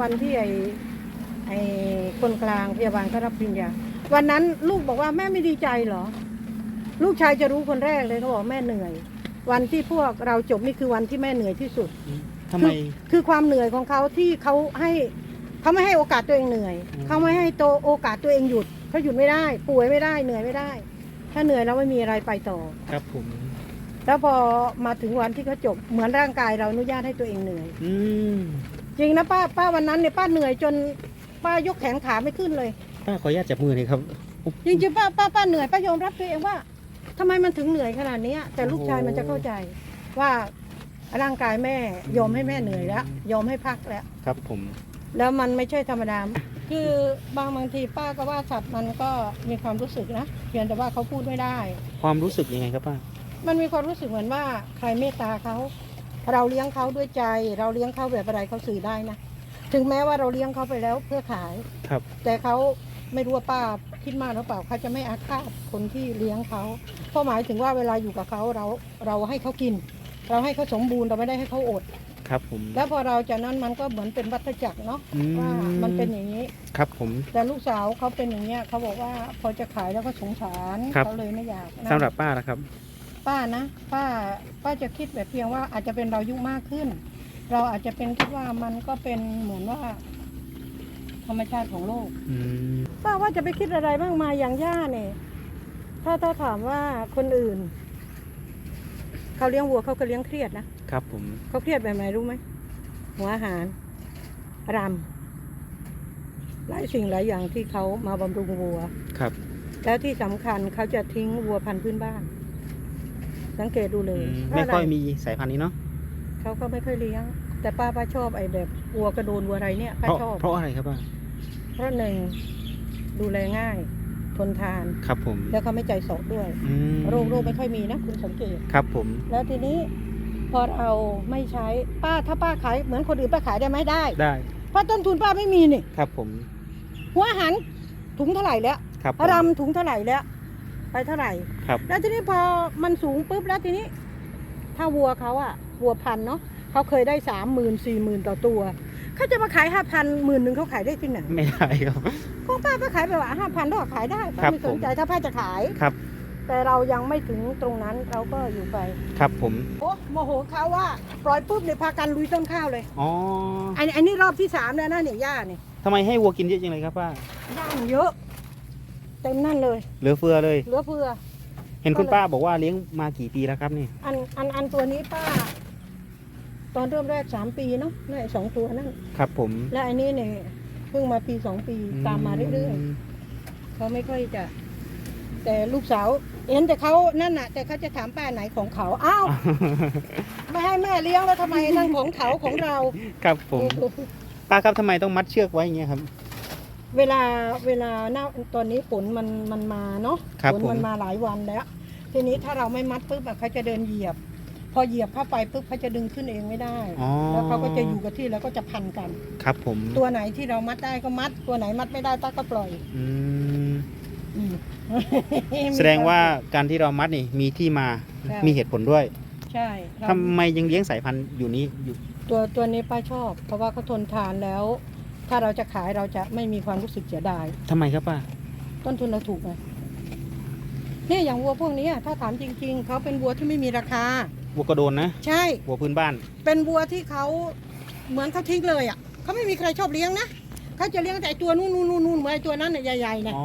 วันที่ไอไอคนกลางพยาบาลเขารับปริญญา วันนั้นลูกบอกว่าแม่ไม่ดีใจเหรอ ลูกชายจะรู้คนแรกเลยเขาบอกแม่เหนื่อย วันที่พวกเราจบนี่คือวันที่แม่เหนื่อยที่สุดทำไมคือความเหนื่อยของเขาที่เขาให้เขาไม่ให้โอกาสตัวเองเหนื่อยอืมเขาไม่ให้โตวโอกาสตัวเองหยุดเขาหยุดไม่ได้ ป่วยไม่ได้เหนื่อยไม่ได้ ถ้าเหนื่อยแล้วไม่มีอะไรไปต่อ ครับผม แล้วพอมาถึงวันที่เขาจบเหมือนร่างกายเราอนุญาตให้ตัวเองเหนื่อย อืม จริงนะป้าป้าวันนั้นเนี่ยป้าเหนื่อยจนป้ายกแขนขาไม่ขึ้นเลย ป้าขออนุญาตจับมือหน่อยครับ จริงๆป้าป้าป้าเหนื่อยป้ายอมรับตัวเองว่าทำไมมันถึงเหนื่อยขนาดนี้แต่ลูกชายมันจะเข้าใจว่าร่างกายแม่ยอมให้แม่เหนื่อยแล้ว ยอมให้พักแล้ว ครับผม แล้วมันไม่ใช่ธรรมดาคือบางบางทีป้าก็ว่าสัตว์มันก็มีความรู้สึกนะเพียงแต่ว่าเขาพูดไม่ได้ ความรู้สึกยังไงครับป้า มันมีความรู้สึกเหมือนว่าใครเมตตาเขา เราเลี้ยงเขาด้วยใจ เราเลี้ยงเขาแบบอะไรเขาสื่อได้นะถึงแม้ว่าเราเลี้ยงเขาไปแล้วเพื่อขาย ครับ แต่เขาไม่รู้ว่าป้าคิดมากหรือเปล่าเขาจะไม่อาฆาตคนที่เลี้ยงเขาเพราะหมายถึงว่าเวลาอยู่กับเขาเราเราให้เขากิน เราให้เขาสมบูรณ์เราไม่ได้ให้เขาอด ครับผม แล้วพอเราจากนั้นมันก็เหมือนเป็นวัฏจักรเนาะอืม ว่ามันเป็นอย่างนี้ ครับผม แต่ลูกสาวเขาเป็นอย่างเงี้ยเขาบอกว่าพอจะขายแล้วก็สงสารครับ เขาเลยไม่อยากนะสำหรับป้าละครับ ป้านะ ป้าป้าจะคิดแบบเพียงว่าอาจจะเป็นเราอายุมากขึ้น เราอาจจะเป็นคิดว่ามันก็เป็นเหมือนว่า ธรรมชาติของโลกอืมป้าว่าจะไปคิดอะไรบ้างมายอย่างย่าเนี่ยถ้าถ้าถามว่าคนอื่นเขาเลี้ยงวัวเขาก็เลี้ยงเครียดนะครับผม เขาเครียดแบบไหนรู้ไหมหัวอาหารรำหลายสิ่งหลายอย่างที่เขามาบำรุงวัว ครับ แล้วที่สำคัญเขาจะทิ้งวัวพันธุ์พื้นบ้าน สังเกตดูเลอืยมไม่ค่อยว่าะรมีสายพันธุ์นี้เนาะเขาก็ไม่ค่อยเลี้ยง แต่ป้าป้าชอบไอ้แบบวัวกระโดนวัวอะไรเนี่ยเพป้าราะชอบ เพราะอะไรครับป้าเพราะหนึ่งดูแลง่าย ทนทาน ครับผมแล้วเขาไม่ใจสอบด้วย อืมโรคโรคไม่ค่อยมีนะ คุณสังเกต ครับผมแล้วทีนี้พอเราไม่ใช้ป้าถ้าป้าขายเหมือนคนอื่นป้าขายได้ไหมได้ได้เพราะต้นทุนป้าไม่มีนี่ ครับผมหัวอาหารถุงเท่าไหร่แล้วครับผมรำถุงเท่าไหร่แล้ว ไปเท่าไหร่ ครับ แล้วทีนี้พอมันสูงปุ๊บแล้วทีนี้ ถ้าวัวเขาอะวัวพันธุ์เนาะเขาเคยได้สามหมื่นสี่หมื่นต่อตัวเขาจะมาขายห้าพันหมื่นหนึ่งเขาขายได้ที่ไหนไม่ได้ครับของป้าก็ขายไปว่าห้าพันก็ขายได้ป้าครับไม่สนใจผม ถ้าป้าจะขาย ครับ แต่เรายังไม่ถึงตรงนั้นเราก็อยู่ไปครับผม โอ้โมโหเขาว่าปล่อยปุ๊บเนี่ยพากันลุยต้นข้าวเลยอ๋ออันอันนี้รอบที่สามแล้วนะเนี่ยย่าเนี่ยทำไมให้วัวกินเยอะจังเลยครับป้าย่ามันเยอะ เต็มนั่นเลย เหลือเฟือเลย เหลือเฟือ เห็นคุณก็เลยป้าบอกว่าเลี้ยงมากี่ปีแล้วครับนี่ อันอันอันตัวนี้ป้า ตอนเริ่มแรกสามปีเนาะนี่นสองตัวนั่น ครับผมและอันนี้เนี่ยเพิ่งมาปีสองปีตามมาเรื่อยๆเขาไม่ค่อยจะ แต่ลูกสาว เห็นแต่เขานั่นน่ะ แต่เขาจะถามป้าไหนของเขาอ้าวไม่ให้แม่เลี้ยงแล้วทำไมนั่นของเขาของเราครับผม ป้าครับทำไมต้องมัดเชือกไว้อย่างเงี้ยครับ เวลาเวลาหน้าตอนนี้ฝนมันมันมาเนาะครับฝนผมมันมาหลายวันแล้ว ทีนี้ถ้าเราไม่มัดปุ๊บอะเขาจะเดินเหยียบ พอเหยียบเข้าไปปุ๊บเขาจะดึงขึ้นเองไม่ได้ อ๋อ แล้วเขาก็จะอยู่กับที่แล้วก็จะพันกัน ครับผมตัวไหนที่เรามัดได้ก็มัด ตัวไหนมัดไม่ได้ต้าก็ปล่อยอืมอืม แสดงว่าการที่เรามัดนี่มีที่มา ใช่ มีเหตุผลด้วยใช่เราทำไมยังเลี้ยงสายพันธุ์อยู่นี้อยู่ตัวตัวนี้ป้าชอบ เพราะว่าเขาทนทานแล้ว ถ้าเราจะขายเราจะไม่มีความรู้สึกเสียดาย ทำไมครับป้า ต้นทุนเราถูกไงเนี่ยอย่างวัวพวกเนี้ยถ้าถามจริง ๆ เขาเป็นวัวที่ไม่มีราคา วัวกระโดนนะ ใช่ วัวพื้นบ้าน เป็นวัวที่เขาเหมือนเขาทิ้งเลยอะเขาไม่มีใครชอบเลี้ยงนะเขาจะเลี้ยงแต่ไอ้ตัวนู่นนู่นนู่นนู่นเหมือนไอ้ตัวนั้นน่ะใหญ่ๆนะอ๋อ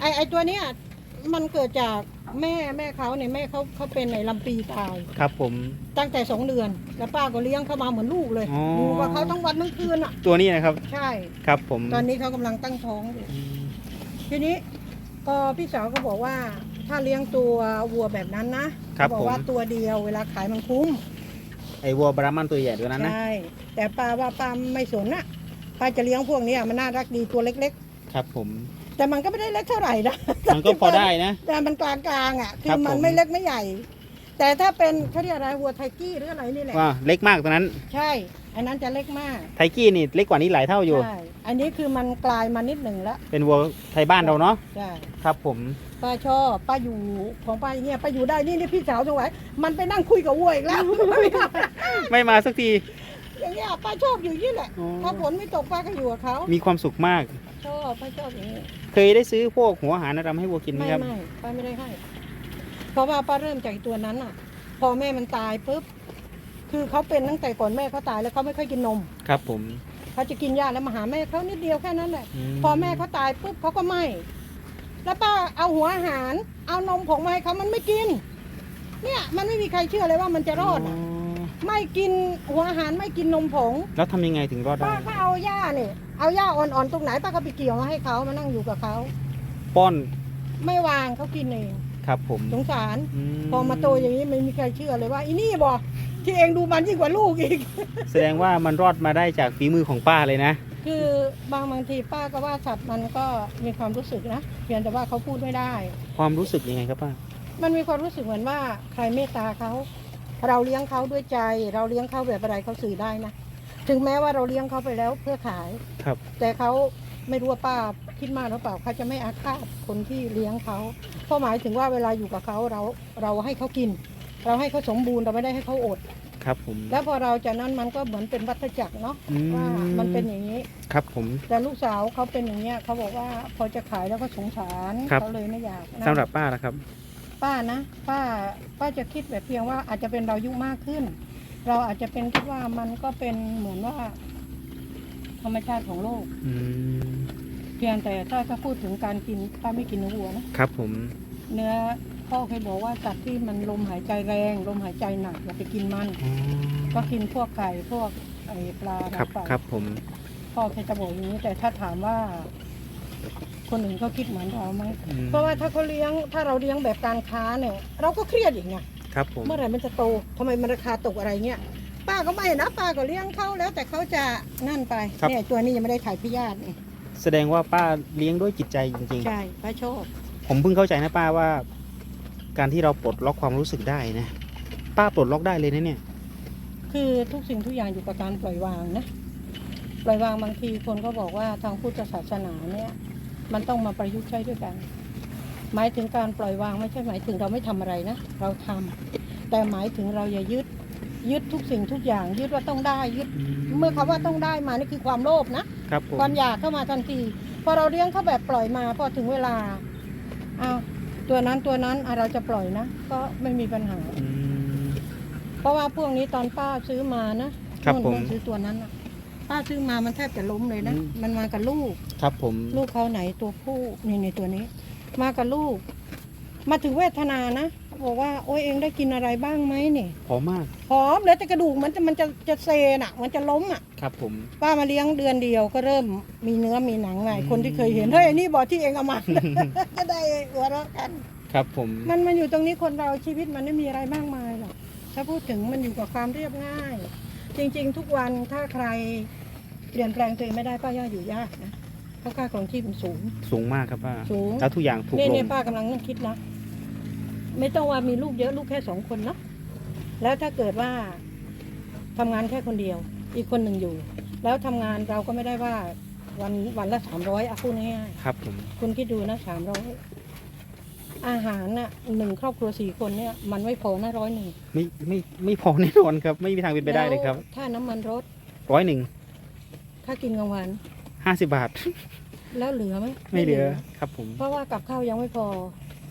ไอ้ไอ้ตัวเนี้ยมันเกิดจาก แม่แม่เขาเนี่ยแม่เขาเขาเป็นในลำปีตาย ครับผม ตั้งแต่สองเดือน แล้วป้าก็เลี้ยงเขามาเหมือนลูกเลยอ๋ออยู่กับเขาทั้งวันทั้งคืนอะ ตัวนี้นะครับ ใช่ ครับผมตอนนี้เขากำลังตั้งท้องอยู่อืมทีนี้ก็พี่สาวก็บอกว่า ถ้าเลี้ยงตัววัวแบบนั้นนะครับเขาบอผกมว่าตัวเดียวเวลาขายมันคุ้ม ไอ้วัวบรามันตัวใหญ่ตัวนั้นนะ ใช่ แต่ป้าว่าป้าไม่สนอะป้าจะเลี้ยงพวกเนี้ยมันน่ารักดีตัวเล็ก ครับผม ๆ แต่มันก็ไม่ได้เล็กเท่าไหร่นะมันก็พอได้นะ แต่มันกลางๆอะคืครัอบมันผม ไม่เล็กไม่ใหญ่ แต่ถ้าเป็นเขาเรียกอะไรวัวไทกี้หรืออะไรนี่แหละว่าเล็กมากตัวนั้น ใช่ อันนั้นจะเล็กมากไทกี้นี่เล็กกว่านี้หลายเท่าอยู่ ใช่อันนี้คือมันกลายมานิดหนึ่งแล้วเป็นวัวไทยบ้านเราเนาะใช่ครับผม ป้าชอบป้าอยู่ของป้าอย่างเงี้ยป้าอยู่ได้นี่นี่พี่สาวสงสัยมันไปนั่งคุยกับวัวอีกแล้ว ไม่มาสักที อย่างเงี้ยป้าชอบอยู่อย่างนี่แหละ อ๋อ ถ้าฝนไม่ตกป้าก็อยู่กับเขา มีความสุขมาก ชอบป้าชอบอย่างนี้เคยได้ซื้อพวกหัวอาหารอะไรให้วัวกินไหมไม่ครับ ไม่ป้าไม่ได้ให้ เพราะว่าป้าเริ่มจากไอ้ตัวนั้นอะ พอแม่มันตายปุ๊บคือเขาเป็นตั้งแต่ก่อนแม่เขาตายแล้วเขาไม่ค่อยกินนมครับผมเขาจะกินยาแล้วมาหาแม่เขานิดเดียวแค่นั้นแหละมพอแม่เขาตายปุ๊บเขาก็ไม่ แล้วป้าเอาหัวอาหาร เอานมผงมาให้เขามันไม่กิน เนี่ยมันไม่มีใครเชื่อเลยว่ามันจะรอดอ๋อะอไม่กินหัวอาหารไม่กินนมผง แล้วทำยังไงถึงรอดได้ป้าก็เอาหญ้าเนี่ย เอาหญ้าอ่อนๆตรงไหนป้าก็ไปเกี่ยวมาให้เขามานั่งอยู่กับเขาป้อนไม่วางเขากินเองครับผมสงสารอืพอมาโตอย่างนี้ไม่มีใครเชื่อเลยว่าอีนี่บอกที่เองดูมันยิ่งกว่าลูกอีก แสดงว่ามันรอดมาได้จากฝีมือของป้าเลยนะ คือบางบางทีป้าก็ว่าสัตว์มันก็มีความรู้สึกนะเพียงแต่ว่าเขาพูดไม่ได้ ความรู้สึกยังไงครับป้า มันมีความรู้สึกเหมือนว่าใครเมตตาเขาเราเลี้ยงเขาด้วยใจ เราเลี้ยงเขาแบบอะไรเขาสื่อได้นะ ถึงแม้ว่าเราเลี้ยงเขาไปแล้วเพื่อขาย ครับ แต่เขาไม่รู้ว่าป้าคิดมากหรือเปล่าเขาจะไม่อาฆาตคนที่เลี้ยงเขาเพราะหมายถึงว่าเวลาอยู่กับเขาเราเราให้เขากิน เราให้เขาสมบูรณ์เราไม่ได้ให้เขาอด ครับผม แล้วพอเราจากนั้นมันก็เหมือนเป็นวัฏจักรเนาะอืว่ามันเป็นอย่างนี้ ครับผม แต่ลูกสาวเขาเป็นอย่างเงี้ยเขาบอกว่าพอจะขายแล้วก็สงสารครับ เขาเลยไม่อยากนะสำหรับป้าล่ะครับ ป้านะ ป้าป้าจะคิดแบบเพียงว่าอาจจะเป็นเราอายุมากขึ้น เราอาจจะเป็นคิดว่ามันก็เป็นเหมือนว่า ธรรมชาติของโลก อืมเพียงแต่ถ้าถ้าพูดถึงการกินป้าไม่กินเนื้อวัวนะครับผม เนื้อพ่อเคยบอกว่าสัตว์ที่มันลมหายใจแรง ลมหายใจหนักอย่าไปกินมันอ๋อก็กินพวกไก่พวกไอ้ปลาครับปลาครับผม พ่อเคยจะบอกอย่างนี้ แต่ถ้าถามว่า คนอื่นเขาคิดเหมือนเราไหมอืม เพราะว่าถ้าเขาเลี้ยงถ้าเราเลี้ยงแบบการค้าเนี่ย เราก็เครียดอีกไง ครับผม เมื่อไหร่มันจะโตทำไมมันราคาตกอะไรเงี้ยป้าก็ไม่นะป้าก็เลี้ยงเขาแล้วแต่เขาจะนั่นไปเนี่ยตัวนี้ยังไม่ได้ถ่ายพยาธินี่แสดงว่าป้าเลี้ยงด้วยจิตใจจริงใช่ป้าชอบๆ ผมเพิ่งเข้าใจนะป้าว่า การที่เราปลดล็อกความรู้สึกได้นะ ป้าปลดล็อกได้เลยนะเนี่ย คือทุกสิ่งทุกอย่างอยู่กับการปล่อยวางนะปล่อยวางบางทีคนก็บอกว่าทางพุทธศาสนาเนี่ย มันต้องมาประยุกต์ใช้ด้วยกัน หมายถึงการปล่อยวางไม่ใช่หมายถึงเราไม่ทำอะไรนะ เราทำแต่หมายถึงเราอย่ายึดยึดทุกสิ่งทุกอย่างยึดว่าต้องได้ยึด เมื่อคำว่าต้องได้มานี่คือความโลภนะครับผมความอยากเข้ามาทันทีพอเราเลี้ยงเขาแบบปล่อยมาพอถึงเวลาอ้าวตัวนั้นตัวนั้นอะเราจะปล่อยนะ ก็ไม่มีปัญหาอืมเพราะว่าพวกนี้ตอนป้าซื้อมานะครับนู่นผมนู่นซื้อตัวนั้นน่ะป้าซื้อมามันแทบจะล้มเลยนะอืมมันมากับลูก ครับผม ลูกเขาไหนตัวผู้นี่ในตัวนี้ มากับลูก มาถึงเวทนานะบอกว่าโอ้ยเองได้กินอะไรบ้างไหมนี่หอมมากหอมเหลือแต่กระดูกมันจะมันจะจะเซน่ะ มันจะล้มอะ ครับผม ป้ามาเลี้ยงเดือนเดียวก็เริ่มมีเนื้อมีหนังไงอืมคนที่เคยเห็นเฮ้ยอันนี่บอกที่เองเอามา ก็ได้หัวเราะกัน ครับผม มันมันอยู่ตรงนี้คนเราชีวิตมันไม่มีอะไรมากมายหรอกถ้าพูดถึงมันอยู่กับความเรียบง่าย จริง ๆ ทุกวันถ้าใครเปลี่ยนแปลงตัวเองไม่ได้ป้าย่าอยู่ยากนะ เพราะค่าของที่มันสูง สูงมากครับป้าสูง แล้วทุกอย่างถูกเนี่ยลเนี่ยงป้ากำลังนั่งคิดนะ ไม่ต้องว่ามีลูกเยอะลูกแค่สองคนเนาะแล้วถ้าเกิดว่าทำงานแค่คนเดียว อีกคนหนึ่งอยู่ แล้วทำงานเราก็ไม่ได้ว่าวันวันละสามร้อยอะพูดง่ายครับผมๆคุณคิดดูนะสามร้อยอาหารน่ะหนึ่งครอบครัวสี่คนเนี่ย มันไม่พอนะร้อยหนึ่งไม่ไม่ไม่พอแน่นอนครับ ไม่มีทางเป็นไปได้เลยครับแล้วถ้าน้ำมันรถร้อยหนึ่งถ้ากินกลางวัน ห้าสิบบาท แล้วเหลือไหมไม่เหลือครับผม เพราะว่ากับข้าวยังไม่พอ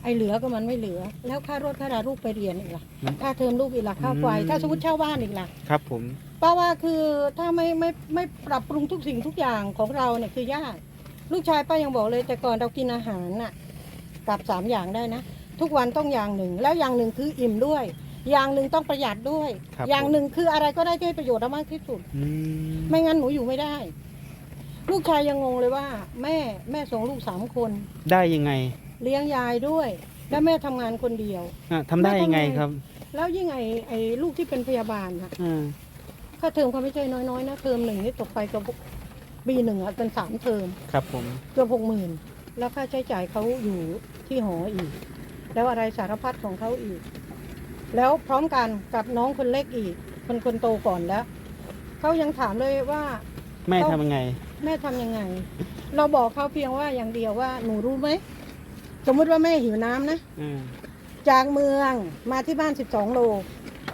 ไอเหลือก็มันไม่เหลือ แล้วค่ารถค่าราลูกไปเรียนอีกล่ะมันค่าเทอมลูกอีกล่ะค่าไฟอืม ถ้าสมมติเช่าบ้านอีกล่ะครับผม ป้าว่าคือถ้าไม่ไม่ไม่ปรับปรุงทุกสิ่งทุกอย่างของเราเนี่ยคือยากลูกชายป้ายังบอกเลย แต่ก่อนเรากินอาหารน่ะกับสามอย่างได้นะ ทุกวันต้องอย่างหนึ่ง แล้วอย่างหนึ่งคืออิ่มด้วย อย่างหนึ่งต้องประหยัดด้วย ครับอย่างผม หนึ่งคืออะไรก็ได้ที่ให้ประโยชน์เรามากที่สุด อืมไม่งั้นหนูอยู่ไม่ได้ ลูกชายยังงงเลยว่า แม่แม่ส่งลูกสามคน ได้ยังไงเลี้ยงยายด้วย แล้วแม่ทำงานคนเดียว อะทำได้ยังไงครับแล้วยิ่งไอ้ไอ้ลูกที่เป็นพยาบาลน่ะอ่าค่าเทอมเขาไม่ใช่น้อยๆนะเทอมหนึ่งนี่ตกไปกับปีหนึ่งอะเป็นสามเทอมครับผมเกือบหกหมื่นแล้วค่าใช้จ่ายเขาอยู่ที่หออีก แล้วอะไรสารพัดของเขาอีก แล้วพร้อมกันกับน้องคนเล็กอีกคนคนโตก่อนแล้วเขายังถามเลยว่า แม่ต้องทำยังไง แม่ทำยังไง เราบอกเขาเพียงว่าอย่างเดียวว่าหนูรู้ไหม สมมุติว่าแม่หิวน้ำนะอ่าจากเมืองมาที่บ้าน12โล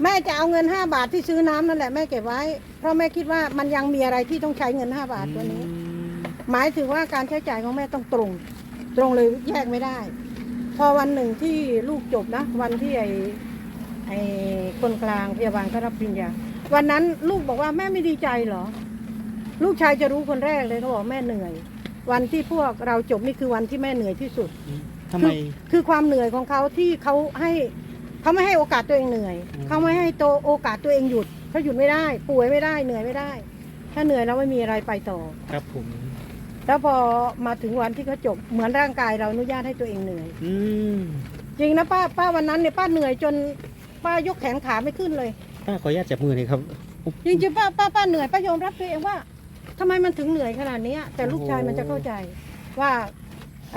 แม่จะเอาเงิน5บาทที่ซื้อน้ำนั่นแหละแม่เก็บไว้ เพราะแม่คิดว่ามันยังมีอะไรที่ต้องใช้เงินห้าบาทตัวนี้อืมหมายถึงว่าการใช้จ่ายของแม่ต้องตรง ตรงเลยแยกไม่ได้ พอวันหนึ่งที่ลูกจบนะ วันที่ไอ้ไอ้คนกลางพยาบาลก็รับปริญญาวันนั้นลูกบอกว่าแม่ไม่ดีใจเหรอ ลูกชายจะรู้คนแรกเลยเขาบอกแม่เหนื่อย วันที่พวกเราจบนี่คือวันที่แม่เหนื่อยที่สุดทำไม คือความเหนื่อยของเขาที่เขาให้เขาไม่ให้โอกาสตัวเองเหนื่อยอืม เขาไม่ให้โตวโอกาสตัวเองหยุดเขาหยุดไม่ได้ ป่วยไม่ได้เหนื่อยไม่ได้ ถ้าเหนื่อยแล้วไม่มีอะไรไปต่อ ครับผม แล้วพอมาถึงวันที่เขาจบเหมือนร่างกายเราอนุญาตให้ตัวเองเหนื่อย อืมจริงนะป้าป้าวันนั้นเนี่ยป้าเหนื่อยจนป้ายกแขนขาไม่ขึ้นเลย ป้าขออนุญาตจับมือหน่อยครับ จริงๆป้าป้าป้าเหนื่อยป้ายอมรับตัวเองว่า ทำไมมันถึงเหนื่อยขนาดเนี้ยแต่ลูกชายมันจะเข้าใจว่า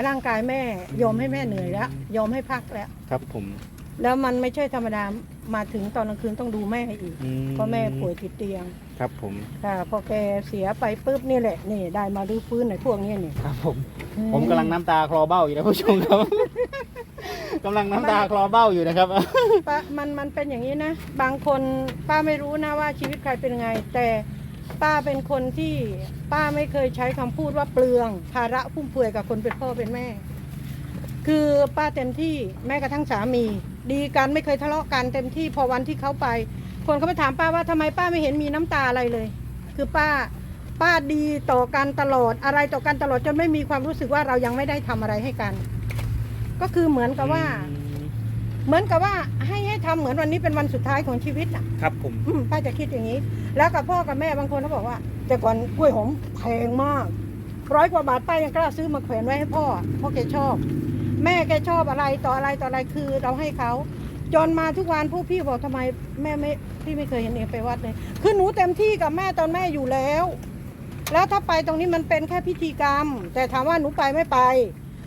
ร่างกายแม่ยอมให้แม่เหนื่อยแล้ว ยอมให้พักแล้ว ครับผม แล้วมันไม่ใช่ธรรมดามาถึงตอนกลางคืนต้องดูแม่อีกอืเพราะแม่ป่วยติดเตียง ครับผม ค่ะพอแกเสียไปปุ๊บนี่แหละนี่ได้มารื้อฟื้นในพวกนี้นี่ครับผม ผมกำลังน้ำตาคลอเบ้าอยู่นะผู้ชมครับ กำลังน้ำตาคลอเบ้าอยู่นะครับ ป้ามันมันเป็นอย่างนี้นะ บางคนป้าไม่รู้นะว่าชีวิตใครเป็นไง แต่ ป้าเป็นคนที่ป้าไม่เคยใช้คำพูดว่าเปลือง ภาระฟุ่มเฟือยกับคนเป็นพ่อเป็นแม่ คือป้าเต็มที่แม้กระทั่งสามี ดีกันไม่เคยทะเลาะกันเต็มที่พอวันที่เขาไป คนเขาไปถามป้าว่าทำไมป้าไม่เห็นมีน้ำตาอะไรเลย คือป้าป้าดีต่อกันตลอดอะไรต่อกันตลอดจนไม่มีความรู้สึกว่าเรายังไม่ได้ทำอะไรให้กัน ก็คือเหมือนกับว่า เหมือนกับว่าให้ให้ ทำเหมือนวันนี้เป็นวันสุดท้ายของชีวิตอะครับผมอืมป้าจะคิดอย่างนี้ แล้วกับพ่อกับแม่บางคนเขาบอกว่า แต่ก่อนกล้วยหอมแพงมากร้อยกว่าบาทป้ายังกล้าซื้อมาแขวนไว้ให้พ่อเพราะแกชอบ แม่แกชอบอะไรต่ออะไรต่ออะไรคือเราให้เขาจนมาทุกวันพวกพี่บอกทำไมแม่ไม่พี่ไม่เคยเห็นเองไปวัดเลย คือหนูเต็มที่กับแม่ตอนแม่อยู่แล้ว แล้วถ้าไปตรงนี้มันเป็นแค่พิธีกรรม แต่ถามว่าหนูไปไม่ไป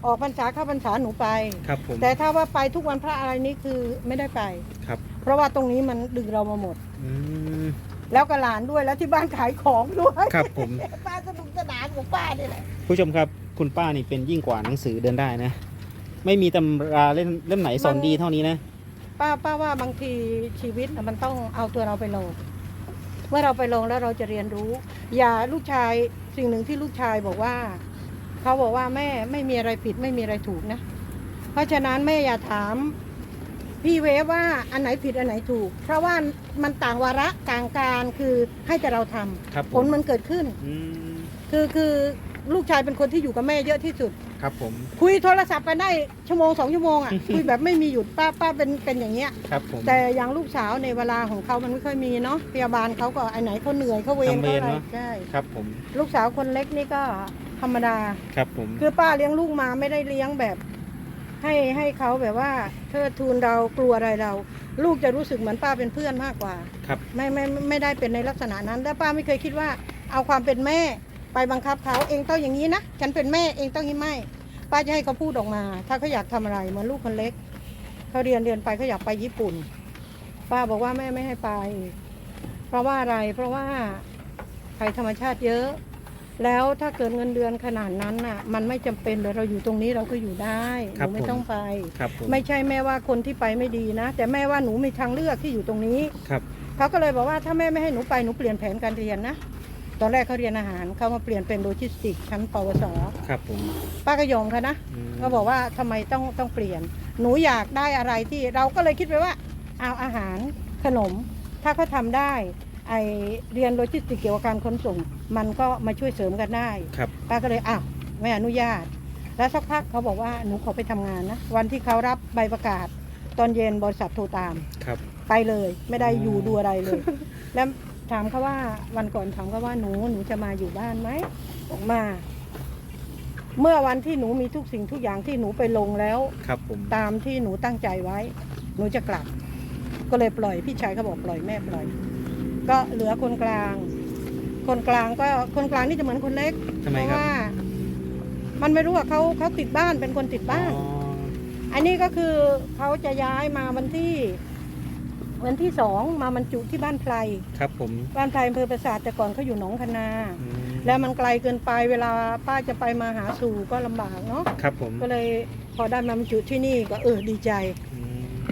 ออกพรรษาเข้าพรรษาหนูไป ครับผมแต่ถ้าว่าไปทุกวันพระอะไรนี่คือไม่ได้ไป ครับเพราะว่าตรงนี้มันดึงเรามาหมด อืมแล้วก็หลานด้วยแล้วที่บ้านขายของด้วยครับผม ป้าสนุกสนานของป้านี่แหละผู้ชมครับคุณป้านี่เป็นยิ่งกว่าหนังสือเดินได้นะ ไม่มีตำราเล่มเล่มไหนสอนดีเท่านี้นะ ป้าป้าว่าบางทีชีวิตน่ะมันต้องเอาตัวเราไปลงเมื่อเราไปลงแล้วเราจะเรียนรู้ อย่าลูกชายสิ่งหนึ่งที่ลูกชายบอกว่า เขาบอกว่าแม่ไม่มีอะไรผิดไม่มีอะไรถูกนะ เพราะฉะนั้นแม่อย่าถาม พี่เวฟว่าอันไหนผิดอันไหนถูก เพราะว่ามันต่างวาระต่างการคือให้แต่เราทำครับผผลมมันเกิดขึ้น อืมคือคือลูกชายเป็นคนที่อยู่กับแม่เยอะที่สุด ครับผม คุยโทรศัพท์กันได้ชั่วโมงสองชั่วโมงอะ คุยแบบไม่มีหยุดป้าป้าเป็นเป็นอย่างเงี้ย ครับผมแต่อย่างลูกสาวในเวลาของเขามันไม่ค่อยมีเนาะพยาบาลเขาก็ไอไหนเขาเหนื่อยเขาเวรทำเวเขารอะไรเนอะใช่ ครับผม ลูกสาวคนเล็กนี่ก็ ธรรมดา ครับผม คือป้าเลี้ยงลูกมาไม่ได้เลี้ยงแบบ ให้ให้เขาแบบว่าเทิดทูนเรากลัวอะไรเรา ลูกจะรู้สึกเหมือนป้าเป็นเพื่อนมากกว่าครับไม่ไม่ไม่ไม่ได้เป็นในลักษณะนั้น และป้าไม่เคยคิดว่า เอาความเป็นแม่ไปบังคับเขาเองต้องอย่างนี้นะฉันเป็นแม่เองต้องอย่างนี้ไม่ ป้าจะให้เขาพูดออกมา ถ้าเขาอยากทำอะไรเหมือนลูกคนเล็กเขาเรียนเรียนไปเขาอยากไปญี่ปุ่น ป้าบอกว่าแม่ไม่ให้ไป เพราะว่าอะไรเพราะว่าภัยธรรมชาติเยอะ แล้วถ้าเกิดเงินเดือนขนาดนั้นน่ะ มันไม่จำเป็นเลยเราอยู่ตรงนี้เราก็อยู่ได้หครับนูไม่ผมต้องไป ครับผม ไม่ใช่แม่ว่าคนที่ไปไม่ดีนะ แต่แม่ว่าหนูมีทางเลือกที่อยู่ตรงนี้ ครับ เขาก็เลยบอกว่าถ้าแม่ไม่ให้หนูไปหนูเปลี่ยนแผนการเรียนนะ ตอนแรกเขาเรียนอาหารเขามาเปลี่ยนเป็นโลจิสติกส์ชั้นปวส ครับผมป้าก็ยอมเขานะอืมก็บอกว่าทำไมต้องต้องเปลี่ยน หนูอยากได้อะไรที่เราก็เลยคิดไปว่าเอาอาหารขนม ถ้าเขาทำได้ ไอเรียนโลจิสติกส์เกี่ยวกับการขนส่ง มันก็มาช่วยเสริมกันได้ครับป้าก็เลยอ้าวไม่อนุญาต แล้วสักพักเขาบอกว่าหนูขอไปทำงานนะวันที่เขารับใบประกาศ ตอนเย็นบริษัทโทรตามครับไปเลยไม่ได้อ๋อออยู่ดูอะไรเลย แล้วถามเขาว่าวันก่อนถามเขาว่าหนูหนูจะมาอยู่บ้านไหมบอกมา เมื่อวันที่หนูมีทุกสิ่งทุกอย่างที่หนูไปลงแล้วครับผมตามที่หนูตั้งใจไว้ หนูจะกลับ ก็เลยปล่อยพี่ชายเขาบอกปล่อยแม่ปล่อย ก็เหลือคนกลาง คนกลางก็คนกลางนี่จะเหมือนคนเล็กทำไมเพครับราะว่า มันไม่รู้ว่าเขาเขาติดบ้านเป็นคนติดบ้าน อ๋ออันนี้ก็คือเขาจะย้ายมาวันที่ วันที่สองมาบรรจุที่บ้านไพรครับผมบ้านไพรอำเภอปราสาทแต่ก่อนเขาอยู่หนองคนา อืมแล้วมันไกลเกินไปเวลาป้าจะไปมาหาสู่ก็ลำบากเนาะครับผมก็เลยพอได้มาบรรจุที่นี่ก็เออดีใจอืม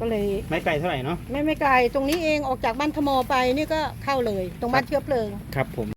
ก็เลย ไม่ไกลเท่าไหร่เนาะ ไม่ไม่ไกล ตรงนี้เองออกจากบ้านทมไปนี่ก็เข้าเลย ตรงบ้านเชื้อเพลิง ครับผม